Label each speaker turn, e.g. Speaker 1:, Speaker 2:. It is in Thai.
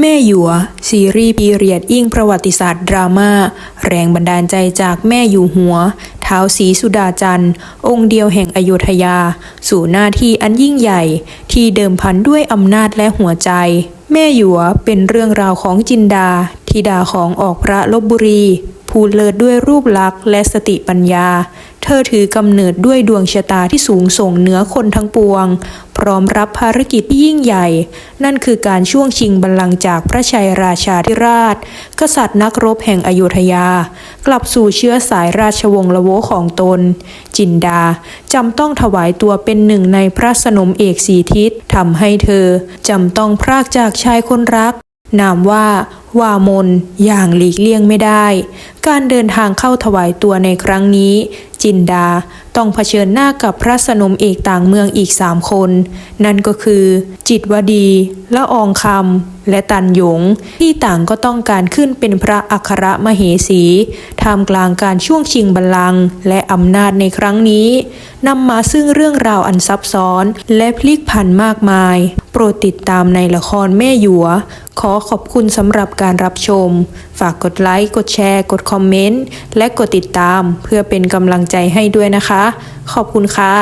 Speaker 1: แม่หยัว ซีรีส์พีเรียดอิงประวัติศาสตร์ดราม่าแรงบันดาลใจจากแม่อยู่หัว เท้าวศรีสุดาจันทร์ องค์เดียวแห่งอโยธยา สู่หน้าที่อันยิ่งใหญ่ ที่เดิมพันด้วยอำนาจและหัวใจ แม่หยัวเป็นเรื่องราวของจินดาธิดาของออกพระลบบุรี ผู้เลิศด้วยรูปลักษณ์และสติปัญญา อถือกำเนิดด้วยดวงชะตาที่สูงส่งเหนือคนทั้งปวง พร้อมรับภารกิจที่ยิ่งใหญ่ นั่นคือการช่วงชิงบัลลังก์จากพระชัยราชาธิราช กษัตริย์นักรบแห่งอโยธยา กลับสู่เชื้อสายราชวงศ์ละโวของตน จินดาจำต้องถวายตัวเป็นหนึ่งในพระสนมเอกสีทิศทำให้เธอจำต้องพรากจากชายคนรัก นามว่าวามนอย่างหลีกเลี่ยงไม่ได้ การเดินทางเข้าถวายตัวในครั้งนี้ จินดาต้องเผชิญหน้ากับพระสนมเอกต่างเมืองอีกสามคน นั่นก็คือ จิตวดีละอองคำและตันหยง ที่ต่างก็ต้องการขึ้นเป็นพระอัครมเหสีท่ามกลางการช่วงชิงบัลลังก์และอำนาจในครั้งนี้นำมาซึ่งเรื่องราวอันซับซ้อน และพลิกผันมากมาย โปรดติดตามในละครแม่หยัว ขอขอบคุณสำหรับการรับชม ฝากกดไลค์ กดแชร์ กดคอมเมนต์ และกดติดตามเพื่อเป็นกำลังใจให้ด้วยนะคะขอบคุณค่ะ